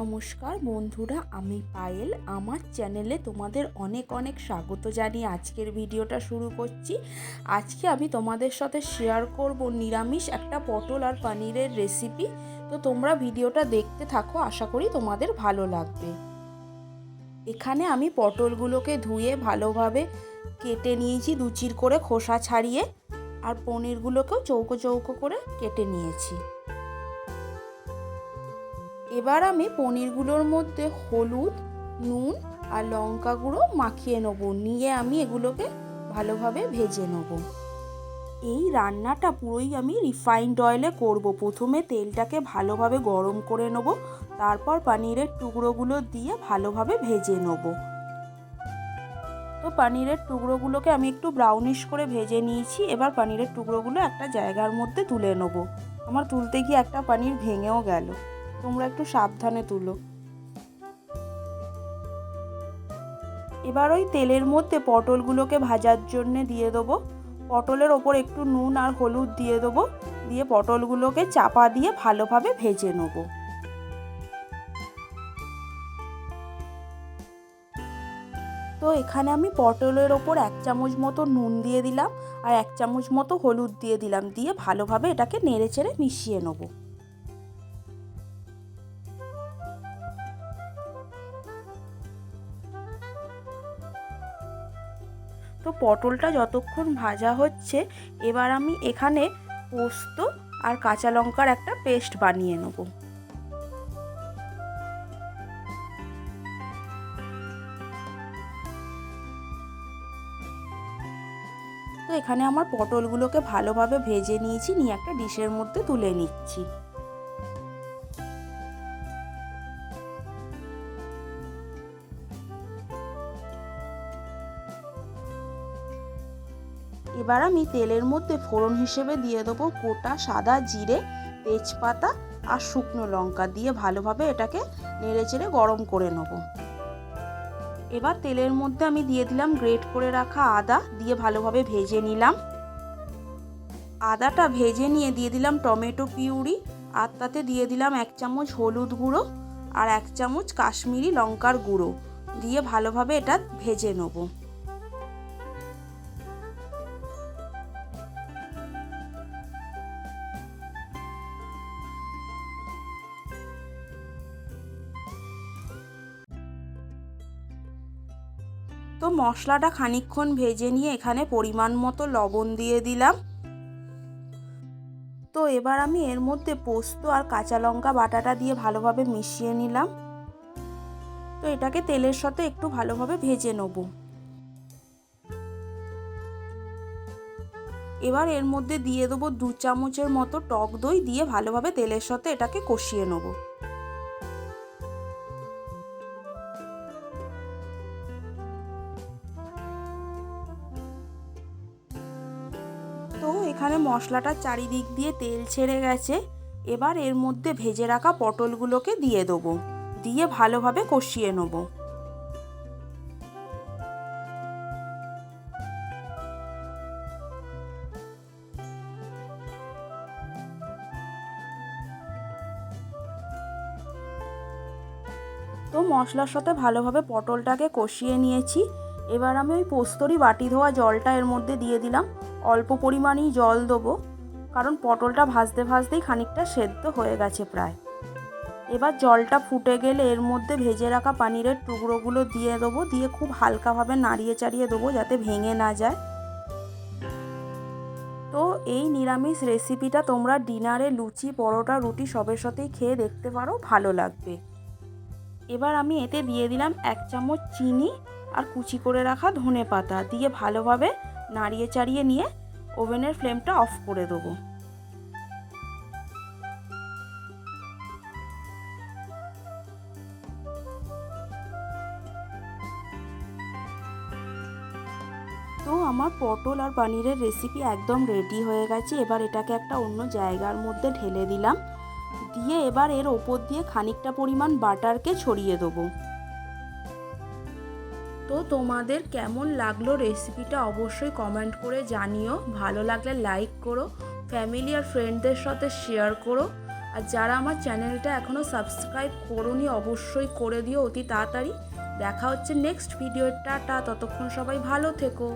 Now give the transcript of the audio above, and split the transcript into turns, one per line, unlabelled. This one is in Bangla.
নমস্কার বন্ধুরা, আমি পায়েল। আমার চ্যানেলে তোমাদের অনেক অনেক স্বাগত জানিয়ে আজকের ভিডিওটা শুরু করছি। আজকে আমি তোমাদের সাথে শেয়ার করব নিরামিষ একটা পটল আর পনিরের রেসিপি তো তোমরা ভিডিওটা দেখতে থাকো, আশা করি তোমাদের ভালো লাগবে। এখানে আমি পটলগুলোকে ধুয়ে ভালোভাবে কেটে নিয়েছি, দুচির করে খোসা ছাড়িয়ে। আর পনিরগুলোকেও চৌকো চৌকো করে কেটে নিয়েছি। এবার আমি পনিরগুলোর মধ্যে হলুদ, নুন আর লঙ্কা গুঁড়ো মাখিয়ে নেব। নিয়ে আমি এগুলোকে ভালোভাবে ভেজে নেব। এই রান্নাটা পুরোই আমি রিফাইন্ড অয়েলে করব। প্রথমে তেলটাকে ভালোভাবে গরম করে নেব। তারপর পনিরের টুকরোগুলো দিয়ে ভালোভাবে ভেজে নেব। তো পনিরের টুকরোগুলোকে আমি একটু ব্রাউনিশ করে ভেজে নিয়েছি। এবার পনিরের টুকরোগুলো একটা জায়গার মধ্যে তুলে নেব। আমার তুলতে গিয়ে একটা পনির ভেঙেও গেল। তোমরা একটু সাবধানে তুলো। এবার ওই তেলের মধ্যে পটলগুলোকে ভাজার জন্য দিয়ে দেবো। পটলের ওপর একটু নুন আর হলুদ দিয়ে দেবো। দিয়ে পটলগুলোকে চাপা দিয়ে ভালোভাবে ভেজে নেব। তো এখানে আমি পটলের ওপর এক চামচ মতো নুন দিয়ে দিলাম আর এক চামচ মতো হলুদ দিয়ে দিলাম। দিয়ে ভালোভাবে এটাকে নেড়ে চেড়ে মিশিয়ে নেব। পটলটা যতক্ষণ ভাজা হচ্ছে, এবার আমি এখানে পোস্ত আর কাঁচা লঙ্কার একটা পেস্ট বানিয়ে নেব। তো এখানে আমার পটলগুলোকে ভালোভাবে ভেজে নিয়েছি, নিয়ে একটা ডিশের মধ্যে তুলে নিচ্ছি। এবার আমি তেলের মধ্যে ফোড়ন হিসেবে দিয়ে দেবো গোটা সাদা জিরে, তেজপাতা আর শুকনো লঙ্কা দিয়ে ভালোভাবে এটাকে নেড়ে চেড়ে গরম করে নেব। এবার তেলের মধ্যে আমি দিয়ে দিলাম গ্রেট করে রাখা আদা দিয়ে ভালোভাবে ভেজে নিলাম। আদাটা ভেজে নিয়ে দিয়ে দিলাম টমেটো পিউরি আর তাতে দিয়ে দিলাম এক চামচ হলুদ গুঁড়ো আর এক চামচ কাশ্মীরি লঙ্কার গুঁড়ো দিয়ে ভালোভাবে এটা ভেজে নেব। তো মশলাটা খানিক্ষণ ভেজে নিয়ে এখানে পরিমাণ মতো লবণ দিয়ে দিলাম। তো এবার আমি এর মধ্যে পোস্ত আর কাঁচা লঙ্কা বাটাটা দিয়ে ভালোভাবে মিশিয়ে নিলাম। তো এটাকে তেলের সাথে একটু ভালোভাবে ভেজে নেব। এবার এর মধ্যে দিয়ে দেবো দু চামচের মতো টক দই দিয়ে ভালোভাবে তেলের সাথে এটাকে কষিয়ে নেব। এখানে মশলাটা চারিদিক দিয়ে তেল ছেড়ে গেছে। এবার এর মধ্যে ভেজে রাখা পটলগুলোকে দিয়ে দেবো। দিয়ে ভালোভাবে কষিয়ে নেব। তো মশলার সাথে ভালোভাবে পটলটাকে কষিয়ে নিয়েছি। এবার আমি ওই পোস্তরি বাটি ধোয়া জলটা এর মধ্যে দিয়ে দিলাম। অল্প পরিমাণেই জল দেবো, কারণ পটলটা ভাজতে ভাজতেই খানিকটা সেদ্ধ হয়ে গেছে প্রায়। এবার জলটা ফুটে গেলে এর মধ্যে ভেজে রাখা পানিরের টুকরোগুলো দিয়ে দেবো, দিয়ে খুব হালকাভাবে নাড়িয়ে চাড়িয়ে দেবো যাতে ভেঙে না যায়। তো এই নিরামিষ রেসিপিটা তোমরা ডিনারে লুচি, পরোটা, রুটি সবের সাথেই খেয়ে দেখতে পারো, ভালো লাগবে। এবার আমি এতে দিয়ে দিলাম এক চামচ চিনি আর কুচি করে রাখা ধনে পাতা দিয়ে ভালোভাবে নাড়িয়ে চাড়িয়ে নিয়ে ওভেনের ফ্লেমটা অফ করে দেবো। তো আমার পটল আর পনিরের রেসিপি একদম রেডি হয়ে গেছে। এবার এটাকে একটা অন্য জায়গার মধ্যে ঢেলে দিলাম। দিয়ে এবার এর ওপর দিয়ে খানিকটা পরিমাণ বাটারকে ছড়িয়ে দেবো। তো তোমাদের কেমন লাগল রেসিপিটা অবশ্যই কমেন্ট করে জানিও। ভালো লাগলে লাইক করো ফ্যামিলি আর ফ্রেন্ডদের সাথে শেয়ার করো। আর যারা আমার চ্যানেলটা এখনও সাবস্ক্রাইব করোনি, অবশ্যই করে দিও অতি তাড়াতাড়ি। দেখা হচ্ছে নেক্সট ভিডিও টাটা, ততক্ষণ সবাই ভালো থেকো।